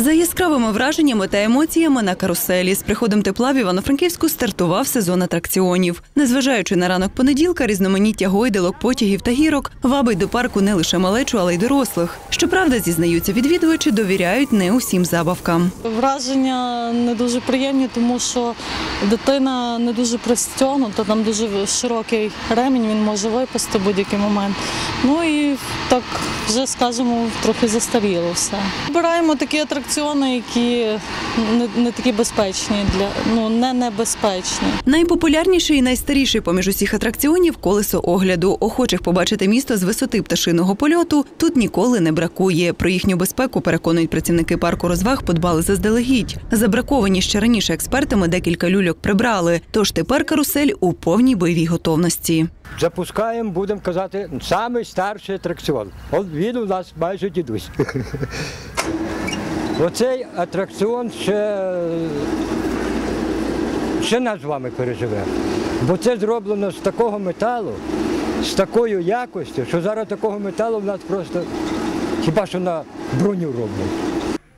За яскравими враженнями та емоціями на каруселі з приходом тепла в Івано-Франківську стартував сезон атракціонів. Незважаючи на ранок понеділка, різноманіття гойдалок, потягів та гірок вабить до парку не лише малечу, але й дорослих. Щоправда, зізнаються відвідувачі, довіряють не усім забавкам. Враження не дуже приємні, тому що дитина не дуже пристягнута, там дуже широкий ремінь, він може випасти в будь-який момент. Ну і так вже скажімо, трохи застаріло все. Обираємо такі атракціони, які не, не такі безпечні для ну не небезпечні. Найпопулярніший і найстаріший поміж усіх атракціонів колесо огляду. Охочих побачити місто з висоти пташиного польоту тут ніколи не бракує. Про їхню безпеку переконують працівники парку розваг, подбали заздалегідь. Забраковані ще раніше експертами декілька люльок прибрали. Тож тепер карусель у повній бойовій готовності. Запускаємо, будемо казати, самий старший атракціон. От він у нас майже дідусь. Оцей атракціон ще, ще нас з вами переживе. Бо це зроблено з такого металу, з такою якостю, що зараз такого металу в нас просто хіба що на броню роблять.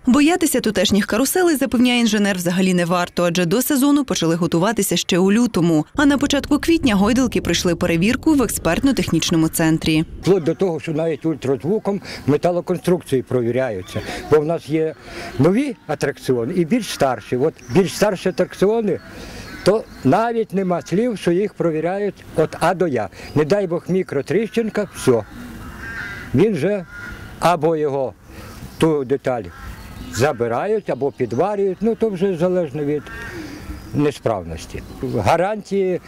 Боятися тутешніх каруселей, запевняє інженер, взагалі не варто, адже до сезону почали готуватися ще у лютому. А на початку квітня гойдалки пройшли перевірку в експертно-технічному центрі. Вплоть до того, що навіть ультразвуком металоконструкції провіряються. Бо в нас є нові атракціони і більш старші. От більш старші атракціони, то навіть нема слів, що їх провіряють від А до Я. Не дай Бог мікротріщинка, все. Він же або його ту деталь забирають, або підварюють, ну то вже залежно від несправності. Гарантії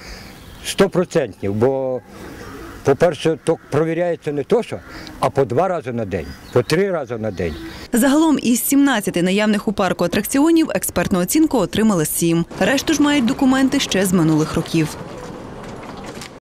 100%, бо по-перше, то провіряється не то, що, а по два рази на день, по три рази на день. Загалом із 17 наявних у парку атракціонів експертну оцінку отримали 7. Решту ж мають документи ще з минулих років.